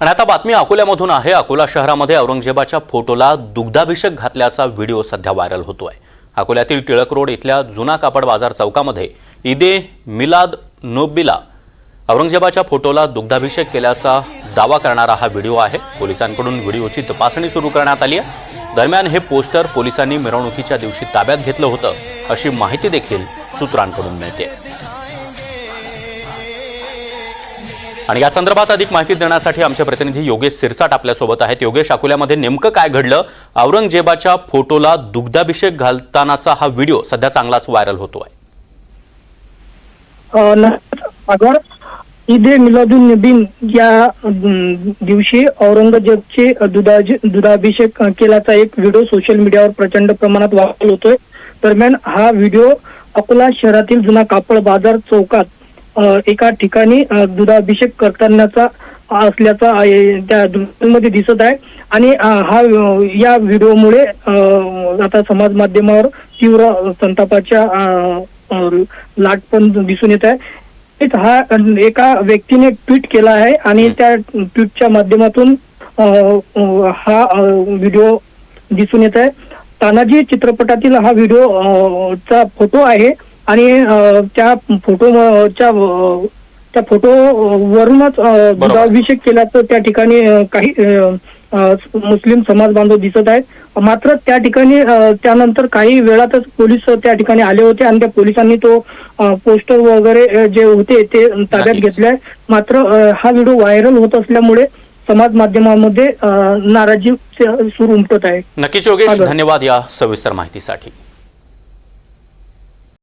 आणि आता बातमी अकोल्यामधून आहे. अकोला शहरामध्ये औरंगजेबाच्या फोटोला दुग्धाभिषेक घातल्याचा व्हिडिओ सध्या व्हायरल होतोय. अकोल्यातील टिळक रोड इथल्या जुना कापड बाजार चौकामध्ये ईदे मिलाद नोबिला औरंगजेबाच्या फोटोला दुग्धाभिषेक केल्याचा दावा करणारा हा व्हिडिओ आहे. पोलिसांकडून व्हिडिओची तपासणी सुरू करण्यात आली आहे. दरम्यान हे पोस्टर पोलिसांनी मिरवणुकीच्या दिवशी ताब्यात घेतलं होतं अशी माहिती देखील सूत्रांकडून मिळते आणि या संदर्भात अधिक माहिती देण्यासाठी आमचे प्रतिनिधी योगेश सिरसाट आपल्यासोबत आहेत. योगेश अकोल्यामध्ये नेमकं काय घडलं? औरंगजेबाच्या फोटोला दुग्धाभिषेक घालतानाचा हा व्हिडिओ सध्या चांगलाच व्हायरल होतोय. आहे न- ईद ए मिलादुन नबीन या दिवशी औरंगजेबचे दुधा दुधाभिषेक केल्याचा एक व्हिडिओ सोशल मीडियावर प्रचंड प्रमाणात व्हायरल होतोय. दरम्यान हा व्हिडिओ अकोला शहरातील जुना कापड बाजार चौकात एका ठिकाणी दुधाभिषेक करतानाचा असल्याचा त्या मध्ये दिसत आहे. आणि हा या व्हिडिओमुळे आता समाज माध्यमावर तीव्र संतापाच्या लाट पण दिसून येत आहे. हा एका व्यक्तीने ट्विट केला आहे आणि त्या ट्विटच्या माध्यमातून हा व्हिडिओ दिसून येत आहे. तानाजी चित्रपटातील हा व्हिडिओ चा फोटो आहे. आणि त्या फोटोच्या त्या फोटो वरूनच अ, दुधाभिषेक केल्याचं त्या ठिकाणी काही मुस्लिम समाज बांधव दिसत आहेत. मात्र त्या ठिकाणी त्यानंतर काही वेळातच पोलीस त्या ठिकाणी आले होते आणि त्या पोलिसांनी तो पोस्टर वगैरे जे होते ते ताब्यात. घेतले मात्र हा व्हिडिओ व्हायरल होत असल्यामुळे समाज माध्यमामध्ये नाराजी सूर उमटत आहे. नक्कीच योगेश. धन्यवाद या सविस्तर माहितीसाठी.